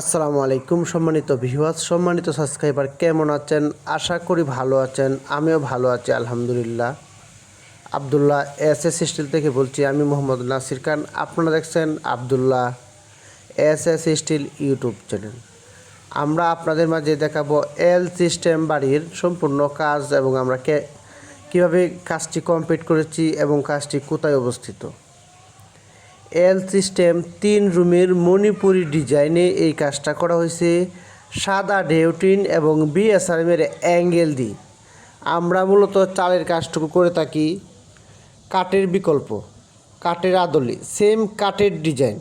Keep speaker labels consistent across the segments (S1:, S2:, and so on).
S1: আসসালামু আলাইকুম সম্মানিত ভিউয়ার্স, সম্মানিত সাবস্ক্রাইবার, কেমন আছেন? আশা করি ভালো আছেন, আমিও ভালো আছি, আলহামদুলিল্লাহ। আবদুল্লাহ এস এস স্টিল থেকে বলছি, আমি মোহাম্মদ নাসির খান। আপনারা দেখছেন Abdullah S S steel YouTube channel. আমরা আপনাদের মাঝে দেখাবো এল সিস্টেম বাড়ির সম্পূর্ণ কাজ এবং আমরা কে, কীভাবে কাজটি কমপ্লিট করেছি এবং কাজটি কোথায় অবস্থিত। এল সিস্টেম তিন রুমের মণিপুরি ডিজাইনে এই কাজটা করা হয়েছে। সাদা ডেউটিন এবং বিএসআরএমের অ্যাঙ্গেল দিয়ে। আমরা মূলত চালের কাজটুকু করে থাকি। কাঠের বিকল্প, কাঠের আদলে সেম কাঠের ডিজাইন।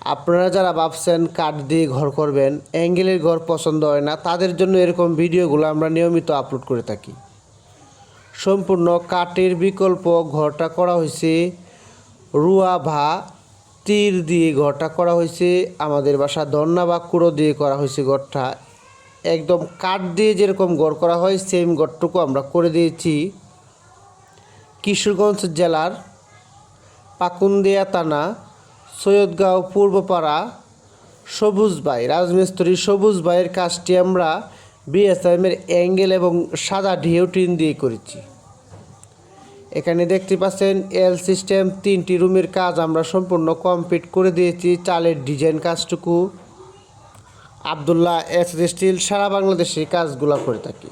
S1: আপনারা যারা ভাবছেন কাঠ দিয়ে ঘর করবেন, অ্যাঙ্গেলের ঘর পছন্দ হয় না, তাদের জন্য এরকম ভিডিওগুলো আমরা নিয়মিত আপলোড করে থাকি। সম্পূর্ণ কাঠের বিকল্প ঘরটা করা হয়েছে রুয়া ভা তীর দিয়ে ঘরটা করা হয়েছে, আমাদের বাসা দন্না বা কুড়ো দিয়ে করা হয়েছে ঘরটা। একদম কাঠ দিয়ে যেরকম ঘর করা হয় সেম ঘরটুকু আমরা করে দিয়েছি। কিশোরগঞ্জ জেলার পাকুন্দিয়া থানা, সৈয়দগাঁও পূর্বপাড়া, সবুজ ভাই রাজমিস্ত্রি সবুজ ভাইয়ের কাজটি আমরা বিএসএমের অ্যাঙ্গেল এবং সাদা ঢেউটিন দিয়ে করেছি। এখানে দেখতে পাচ্ছেন এল সিস্টেম তিনটি রুমের কাজ আমরা সম্পূর্ণ কমপ্লিট করে দিয়েছি, চালের ডিজাইন কাজটুকু। আবদুল্লাহ এস স্টিল সারা বাংলাদেশে কাজগুলো করে থাকি।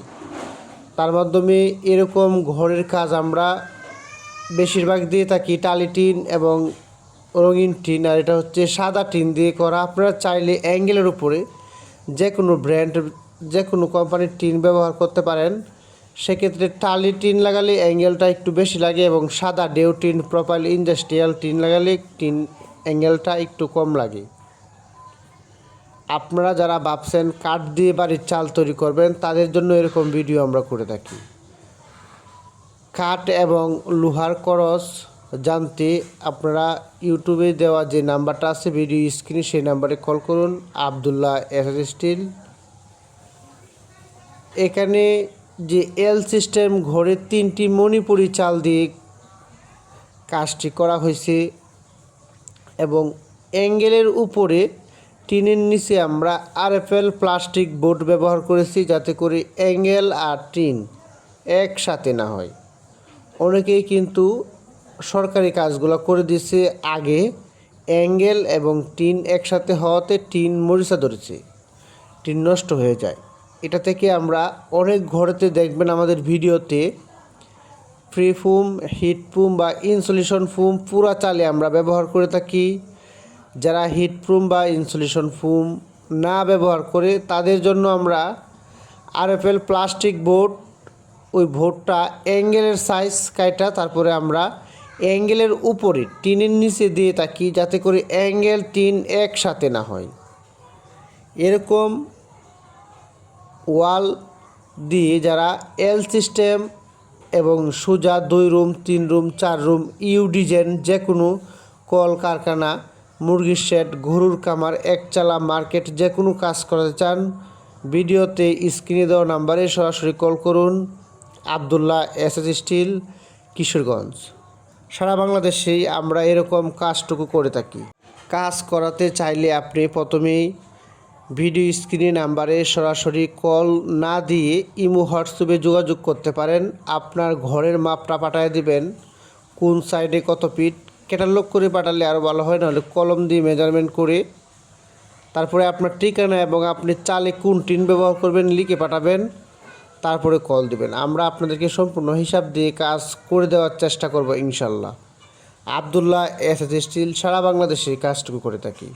S1: তার মাধ্যমে এরকম ঘরের কাজ আমরা বেশিরভাগ দিয়ে থাকি, টালি টিন এবং রঙিন টিন, আর এটা হচ্ছে সাদা টিন দিয়ে করা। আপনারা চাইলে অ্যাঙ্গেলের উপরে যে কোনো ব্র্যান্ড যে কোনো কোম্পানির টিন ব্যবহার করতে পারেন। সেক্ষেত্রে টালি টিন লাগালে অ্যাঙ্গেলটা একটু বেশি লাগে এবং সাদা ডেউ টিন প্রপারলি ইন্ডাস্ট্রিয়াল টিন লাগালে টিন অ্যাঙ্গেলটা একটু কম লাগে। আপনারা যারা ভাবছেন কাঠ দিয়ে বাড়ির চাল তৈরি করবেন, তাদের জন্য এরকম ভিডিও আমরা করে থাকি। কাঠ এবং লোহার করস জানতে আপনারা ইউটিউবে দেওয়া যে নাম্বারটা আছে, ভিডিও স্ক্রিনে সেই নাম্বারে কল করুন, আবদুল্লাহ এস স্টিল। এখানে যে এল সিস্টেম ঘরে তিনটি মণিপুরি চাল দিয়ে কাজটি করা হয়েছে এবং অ্যাঙ্গেলের উপরে টিনের নিচে আমরা আরএফএল প্লাস্টিক বোর্ড ব্যবহার করেছি যাতে করে অ্যাঙ্গেল আর টিন একসাথে না হয়। অনেকেই কিন্তু সরকারি কাজগুলো করে দিয়েছে আগে অ্যাঙ্গেল এবং টিন একসাথে হওয়াতে টিন মরিচা ধরেছে। টিন নষ্ট হয়ে যায়। এটা থেকে আমরা অনেক ঘরেতে দেখবেন আমাদের ভিডিওতে ফ্রি ফুম হিট ফুম বা ইনসুলেশন ফুম পুরা চালে আমরা ব্যবহার করে থাকি। যারা হিট ফুম বা ইনসুলেশন ফুম না ব্যবহার করে, তাদের জন্য আমরা আরএফএল প্লাস্টিক বোর্ড ওই বোর্ডটা অ্যাঙ্গেলের সাইজ কাইটা, তারপরে আমরা অ্যাঙ্গেলের উপরে টিনের নিচে দিয়ে থাকি, যাতে করে অ্যাঙ্গেল টিন একসাথে না হয়। এরকম ওয়াল দিয়ে যারা এল সিস্টেম এবং সোজা দুই রুম, তিন রুম, চার রুম ইউ ডিজাইন যে কোনো কল কারখানা মুরগির শেড গরুর কামার একচালা মার্কেট যে কোনো কাজ করতে চান, ভিডিওতে স্ক্রিনে দেওয়া নাম্বারে সরাসরি কল করুন। Abdullah S S steel Kishoreganj. সারা বাংলাদেশেই আমরা এরকম কাজটুকু করে থাকি। কাজ করাতে চাইলে আপনি প্রথমেই ভিডিও স্ক্রিনে নাম্বারে সরাসরি কল না দিয়ে ইমো, হোয়াটসঅ্যাপে যোগাযোগ করতে পারেন। আপনার ঘরের মাপটা পাঠিয়ে দিবেন। কোন সাইডে কত ফিট, ক্যাটালগ করে পাঠালে আরও ভালো হয়, নাহলে কলম দিয়ে মেজারমেন্ট করে তারপরে আপনার ঠিকানা এবং আপনি চালে কোন টিন ব্যবহার করবেন লিখে পাঠাবেন। তারপরে কল দিবেন। আমরা আপনাদেরকে সম্পূর্ণ হিসাব দিয়ে কাজ করে দেওয়ার চেষ্টা করব ইনশাল্লাহ। আবদুল্লাহ এস এস স্টিল সারা বাংলাদেশে কাজটুকু করে থাকি।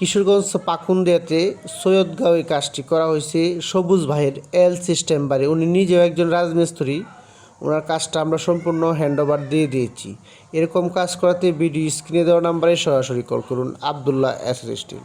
S1: কিশোরগঞ্জ পাকুন্দিয়াতে সৈয়দগাঁও এই কাজটি করা হয়েছে। সবুজ ভাইয়ের এল সিস্টেম বাড়ি উনি নিজেও একজন রাজমিস্ত্রি। ওনার কাজটা আমরা সম্পূর্ণ হ্যান্ডওভার দিয়ে দিয়েছি। এরকম কাজ করাতে ভিডিও স্ক্রিনে দেওয়া নাম্বারে সরাসরি কল করুন। আবদুল্লাহ স্টিল